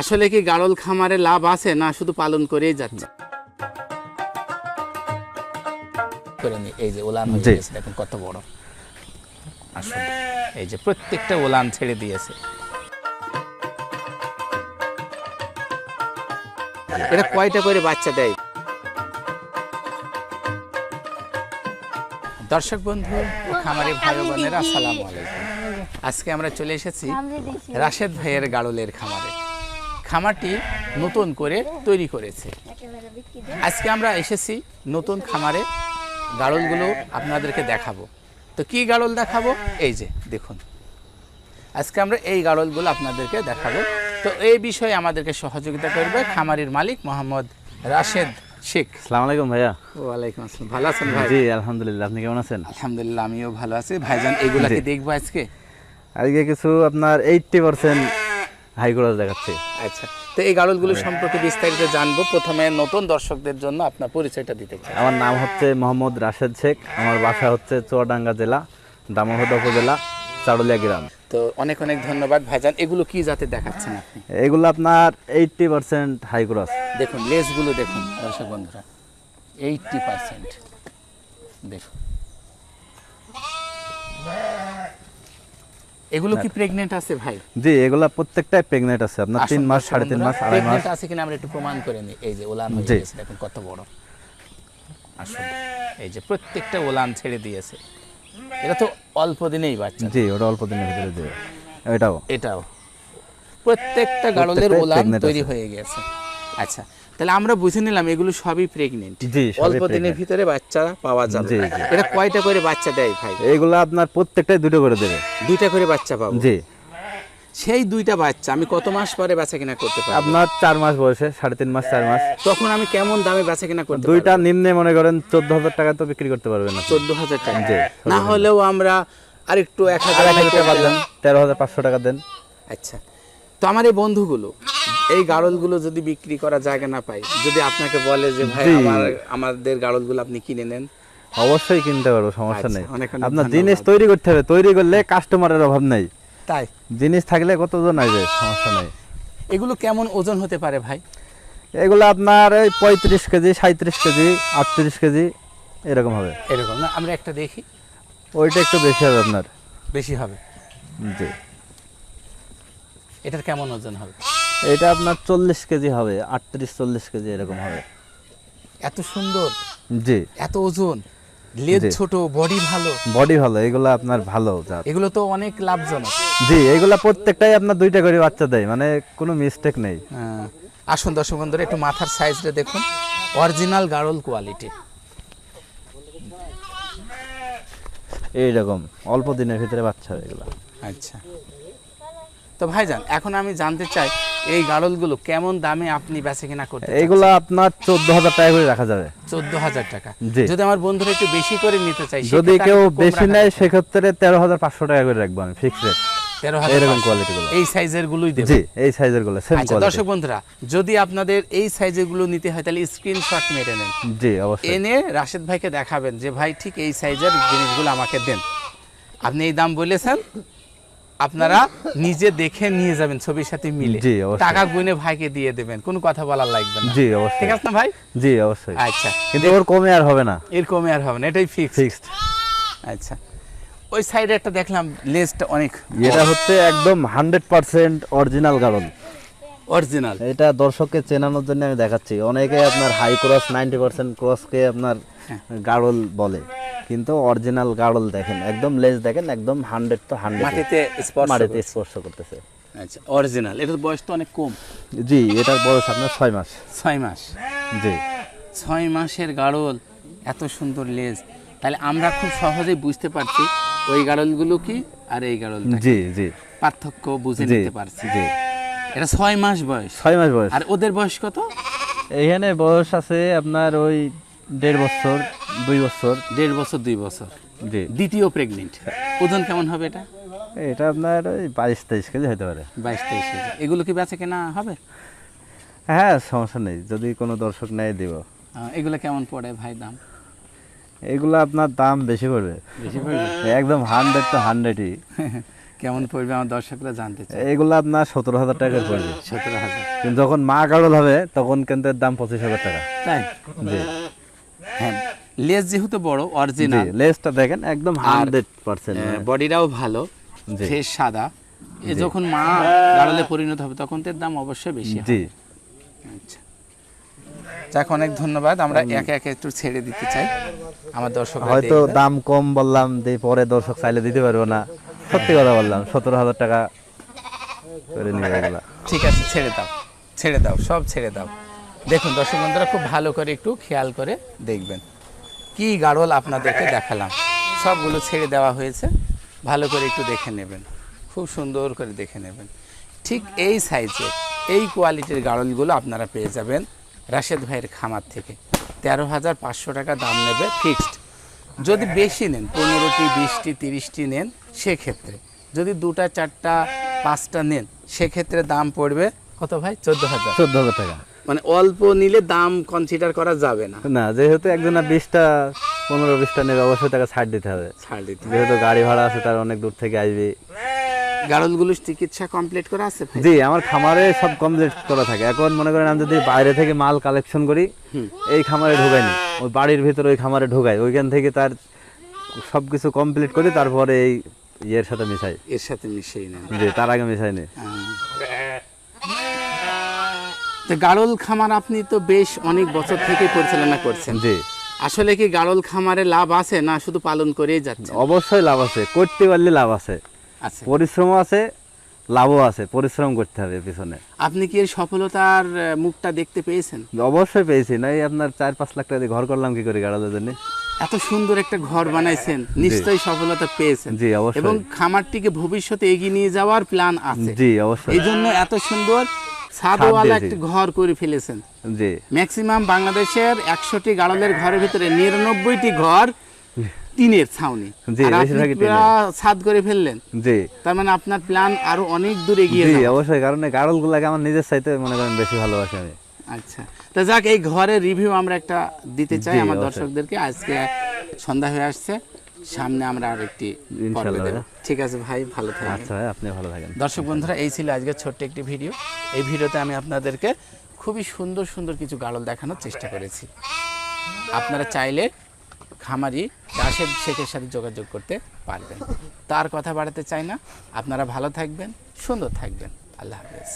আসলে কি গাড়ল খামারে লাভ আছে না শুধু পালন করেই যাচ্ছে? এই যে ওলান হয়ে গেছে দেখুন কত বড়। আসলে এই যে প্রত্যেকটা ওলান ছেড়ে দিয়েছে। এটা কয়টা করে বাচ্চা দেয়? দর্শক বন্ধু ও খামারি ভাই বোনেরা আসসালামু আলাইকুম। আজকে আমরা চলে এসেছি রাশেদ ভাইয়ের গাড়লের খামারে। খামারটি নতুন করে তৈরি করেছে। আজকে আমরা এসেছি নতুন খামারে। গাড়লগুলো আপনাদেরকে দেখাবো। তো কি গাড়ল দেখাবো? এই যে দেখুন। আজকে আমরা এই গাড়লগুলো আপনাদেরকে দেখাবো। তো এই বিষয়ে আমাদেরকে সহযোগিতা করবে খামারির মালিক মোহাম্মদ রাশেদ শেখ। আসসালামু আলাইকুম ভাইয়া। ওয়ালাইকুম আসসালাম। ভালো আছেন ভাই? জি আলহামদুলিল্লাহ। আপনি কেমন আছেন? আলহামদুলিল্লাহ আমিও ভালো আছি। ভাইজান এগুলা কি দেখব আজকে? আজকে কিছু আপনার এইটটি পার্সেন্ট হাই ক্রস দেখাচ্ছে। আচ্ছা তো এই গাড়লগুলো সম্পর্কে বিস্তারিত জানব। প্রথমে নতুন দর্শকদের জন্য আপনার পরিচয়টা দিতে চাই। আমার নাম হচ্ছে মোহাম্মদ রাশেদ শেখ আমার বাসা হচ্ছে চুয়াডাঙ্গা জেলা দামোহদা উপজেলা চারুলিয়া গ্রাম। তো অনেক অনেক ধন্যবাদ ভাইজান। এগুলো কি জাতে দেখাচ্ছেন আপনি? এগুলো আপনার এইটটি পার্সেন্ট হাই ক্রস দেখুন লেসগুলো দেখুন দর্শক বন্ধুরা। Eighty percent. দেখুন। এগুলো কি প্রেগনেন্ট আছে ভাই? জি এগুলা প্রত্যেকটাই প্রেগনেন্ট আছে। আপনার তিন মাস সাড়ে তিন মাস আড়াই মাস। আছে কিনা আমরা একটু প্রমাণ করে নিই। এই যে ওলান হয়ে গেছে দেখুন কত বড়। আসলে এই যে প্রত্যেকটা ওলান ছেড়ে দিয়েছে। এটা তো অল্প দিনেই বাচ্চা। জি ওটা অল্প দিনের ভিতরে দেবে এটাও। এটাও। প্রত্যেকটা গাড়লের ওলান তৈরি হয়ে গেছে। আচ্ছা তাহলে আমরা বুঝে নিলাম এগুলো সবই প্রেগনেন্ট জি, অল্প দিনের ভিতরে বাচ্চা পাওয়া যাবে। এটা কয়টা করে বাচ্চা দেয় ভাই? এগুলো আপনার প্রত্যেকটাই দুটো করে দেবে। দুইটা করে বাচ্চা পাবো? জি। সেই দুইটা বাচ্চা আমি কত মাস পরে বেচা কিনা করতে পারব? আপনার চার মাস বয়সে সাড়ে তিন মাস চার মাস। তখন আমি কেমন দামে বেচা কিনা করতে দুইটা নিম্নে মনে করেন চোদ্দ হাজার টাকা তো বিক্রি করতে পারবেন না চোদ্দ হাজার টাকা। না হলেও আমরা আরেকটু এক হাজার তেরো হাজার পাঁচশো টাকা দেন। আচ্ছা। তো আমার এই বন্ধুগুলো এই গাড়লগুলো যদি বিক্রি করা জায়গা না পাই যদি আপনাকে বলে যে ভাই। আমার আমাদের গাড়লগুলো আপনি কিনে নেন। অবশ্যই কিনতে পারব সমস্যা আচ্ছা, নেই। আপনার জিনিস তৈরি করতে হবে তৈরি করলে কাস্টমারের অভাব নেই। তাই? জিনিস থাকলে কতজন আসবে সমস্যা নেই। এগুলো কেমন ওজন হতে পারে ভাই? এগুলো আপনার ওই পঁয়ত্রিশ কেজি সাঁত্রিশ কেজি আটত্রিশ কেজি এরকম হবে। এরকম না? আমরা একটা দেখি। ওইটা একটু বেশি হবে আপনার। বেশি হবে। জি। এটার কেমন ওজন হবে? এটা আপনার চল্লিশ কেজি হবে আটত্রিশ চল্লিশ কেজি এরকম হবে। এত সুন্দর? জি। এত ওজন? লেজ ছোট বডি ভালো? বডি ভালো এগুলো আপনার ভালো জাত। এগুলো তো অনেক লাভজনক। জি এগুলা প্রত্যেকটাই আপনার দুইটা করে বাচ্চা দেয় মানে কোনো মিস্টেক নেই। হ্যাঁ। আসুন দর্শক বন্ধুরা একটু মাথার সাইজটা দেখুন। অরিজিনাল গাড়ল কোয়ালিটি এইরকম অল্প দিনের ভিতরে বাচ্চা হবে এগুলো। আচ্ছা। তো ভাইজান এখন আমি জানতে চাই এই গাড়লগুলো কেমন দামে আপনি বেচে কিনা করতে এইগুলো আপনার চোদ্দ হাজার টাকা করে রাখা যাবে। চোদ্দ হাজার টাকা যদি আমার বন্ধুরা একটু বেশি করে নিতে চাই যদি কেউ বেশি নেয় সেক্ষেত্রে তেরো হাজার পাঁচশো টাকা করে রাখব আমি ফিক্স রেট এরকম পাঁচশো। এই সাইজের গুলোই দেবে। জি এই সাইজেরগুলো সেম আচ্ছা কোয়ালিটি দর্শক বন্ধুরা যদি আপনাদের এই সাইজেরগুলো নিতে হয় তাহলে স্ক্রিনশট মেরে নেন। জি অবশ্যই। এনে রাশেদ ভাইকে দেখাবেন যে ভাই ঠিক এই সাইজের জিনিসগুলো আমাকে দেন। আপনি এই দাম বলেছেন আপনারা নিজে দেখে নিয়ে যাবেন ছবির সাথে মিলে। টাকা গুনে ভাইকে দিয়ে দেবেন কোনো কথা বলার লাগবে না। জি অবশ্যই। ঠিক আছে না ভাই? জি অবশ্যই। আচ্ছা। কিন্তু ওর কমে আর হবে না। এর কমে আর হবে না এটাই ফিক্স ফিক্সড আচ্ছা। ওই সাইডে একটা দেখলাম লেজটা অনেক এটা হচ্ছে একদম হান্ড্রেড পার্সেন্ট অরিজিনাল কারণ অরিজিনাল এটা দর্শককে চেনানোর জন্য আমি দেখাচ্ছি। অনেকে আপনার হাই ক্রস নাইনটি পার্সেন্ট ক্রসকে আপনার হ্যাঁ। গাড়ল বলে। কিন্তু অরিজিনাল গাড়ল দেখেন একদম লেজ দেখেন একদম হান্ড্রেড তো হান্ড্রেড মাটিতে স্পর্শ মাটিতে স্পর্শ করতেছে। আচ্ছা অরিজিনাল এটার বয়স তো অনেক কম। জি এটার বয়স আপনার ছয় মাস। ছয় মাস? জি। ছয় মাসের গাড়ল এত সুন্দর লেজ তাহলে আমরা খুব সহজেই বুঝতে পারছি ওই গাড়লগুলো কি আর এই গাড়লটা কি। জি জি। পার্থক্য বুঝে নিতে পারছি। জি। এটা ছয় মাস বয়স। ছয় মাস বয়স। আর ওদের বয়স কত? এইখানে বয়স আছে আপনার ওই দেড় বছর। দুই বছর। দেড় বছর দুই বছর। জি। দ্বিতীয় প্রেগনেন্ট ওজন কেমন হবে এটা? এটা আপনার ওই বাইশ তেইশ কেজি হতে পারে। বাইশ তেইশ কেজি। এগুলো কি বেচে কেনা হবে? হ্যাঁ সমস্যা নেই। যদি কোনো দর্শক নেয় দিব। এগুলো কেমন পড়ে ভাই দাম? এগুলো আপনার দাম বেশি পড়বে। বেশি পড়বে? একদম হান্ড্রেড তো হান্ড্রেডই কেমন পড়বে আমার দর্শকরা জানতে চায়। এগুলো আপনার সতেরো হাজার টাকা পড়বে। সতেরো হাজার। কিন্তু যখন মা গাড়ল হবে তখন কিন্তু দাম পঁচিশ হাজার টাকা। তাই? জি। হ্যাঁ। লেজ যেহেতু বড় অরিজিনাল লেজটা দেখেন একদম হান্ড্রেড পার্সেন্ট বডিটাও ভালো। ফ্রেশ সাদা। এ যখন মা পরিণত হবে তখন এর দাম অবশ্যই বেশি হবে। জি। আচ্ছা। যাক অনেক ধন্যবাদ। আমরা একে একে একটু ছেড়ে দিতে চাই। আমার দর্শক হয়তো দাম কম বললাম যে পরে দর্শক চাইলে দিতে পারব না। সত্যি কথা বললাম সতেরো হাজার টাকা করে নিয়ে ঠিক আছে ছেড়ে দাও ছেড়ে দাও সব ছেড়ে দাও। দেখুন দর্শক বন্ধুরা খুব ভালো করে একটু খেয়াল করে দেখবেন। কি গাড়ল আপনাদেরকে দেখালাম। সবগুলো ছেড়ে দেওয়া হয়েছে। ভালো করে একটু দেখে নেবেন। খুব সুন্দর করে দেখে নেবেন। ঠিক এই সাইজের, এই কোয়ালিটির গাড়লগুলো আপনারা পেয়ে যাবেন রাশেদ ভাইয়ের খামার থেকে। তেরো হাজার পাঁচশো টাকা দাম নেবে ফিক্সড যদি বেশি নেন, পনেরোটি, বিশটি, তিরিশটি নেন, সেক্ষেত্রে। যদি দুটা, চারটা, পাঁচটা নেন, সেক্ষেত্রে দাম পড়বে কত ভাই? চোদ্দ হাজার। চোদ্দ হাজার টাকা। মানে অল্প নিলে দাম কনসিডার করা যাবে না। না যেহেতু একজনা বিশটা পনেরো বিশটা নেবে অবশ্যই তাকে ছাড় দিতে হবে। ছাড় দিতে যেহেতু গাড়ি ভাড়া আছে তার অনেক দূর থেকে আসবে। গাড়লগুলো চিকিৎসা কমপ্লিট করা আছে জি আমার খামারে সব কমপ্লিট করা থাকে। এখন মনে করেন আমি যদি বাইরে থেকে মাল কালেকশন করি এই খামারে ঢোকাইনি ওই বাড়ির ভিতরে ওই খামারে ঢোকাই। ওইখান থেকে তার সব কিছু কমপ্লিট করি তারপরে এই ইয়ের সাথে মিশাই। এর সাথে মিশিয়ে নেন। জি তার আগে মিশাই নি। তো গাড়ল খামার আপনি তো বেশ অনেক বছর থেকে পরিচালনা করছেন। জি। আসলে কি গাড়ল খামারে লাভ আছে না শুধু পালন করেই যাচ্ছে? অবশ্যই লাভ আছে। করতে পারলে লাভ আছে। আচ্ছা। পরিশ্রম আছে লাভও আছে। পরিশ্রম করতে হবে পিছনে। আপনি কি এর সফলতার মুখটা দেখতে পেয়েছেন? অবশ্যই পেয়েছি। না এই আপনার চার পাঁচ লাখ টাকা দিয়ে ঘর করলাম কি করে গাড়াদের জন্য? এত সুন্দর একটা ঘর বানাইছেন নিশ্চয়ই সফলতা পেয়েছেন। জি অবশ্যই। এবং খামারটিকে ভবিষ্যতে এগিয়ে নিয়ে যাওয়ার প্ল্যান আছে। জি অবশ্যই। এই জন্য এত সুন্দর ছাদওয়ালা একটি ঘর করে ফেলেছেন। জি। ম্যাক্সিমাম বাংলাদেশের একশোটি গাড়লের ঘরের ভিতরে নিরানব্বইটি ঘর টিনের ছাউনি। ছাদ করে ফেললেন। জি। তার মানে আপনার প্ল্যান আরও অনেক দূর এগিয়ে জি অবশ্যই কারণ গাড়ল গুলাকে আমার নিজের চাইতে মনে করেন বেশি ভালোবাসি আমি। আচ্ছা। তা যাক এই ঘরের রিভিউ আমরা একটা দিতে চাই আমার দর্শকদেরকে। আজকে সন্ধ্যা হয়ে আসছে। সামনে আমরা আর একটি ঠিক আছে ভাই ভালো থাকবেন। আচ্ছা ভাই আপনি ভালো থাকেন। দর্শক বন্ধুরা এই ছিল আজকের ছোট্ট একটি ভিডিও। এই ভিডিওতে আমি আপনাদেরকে খুবই সুন্দর সুন্দর কিছু গাড়ল দেখানোর চেষ্টা করেছি। আপনারা চাইলে খামারি রাশেদ শেখের সাথে যোগাযোগ করতে পারবেন। তার কথা বাড়াতে চাই না। আপনারা ভালো থাকবেন সুন্দর থাকবেন। আল্লাহ হাফেজ।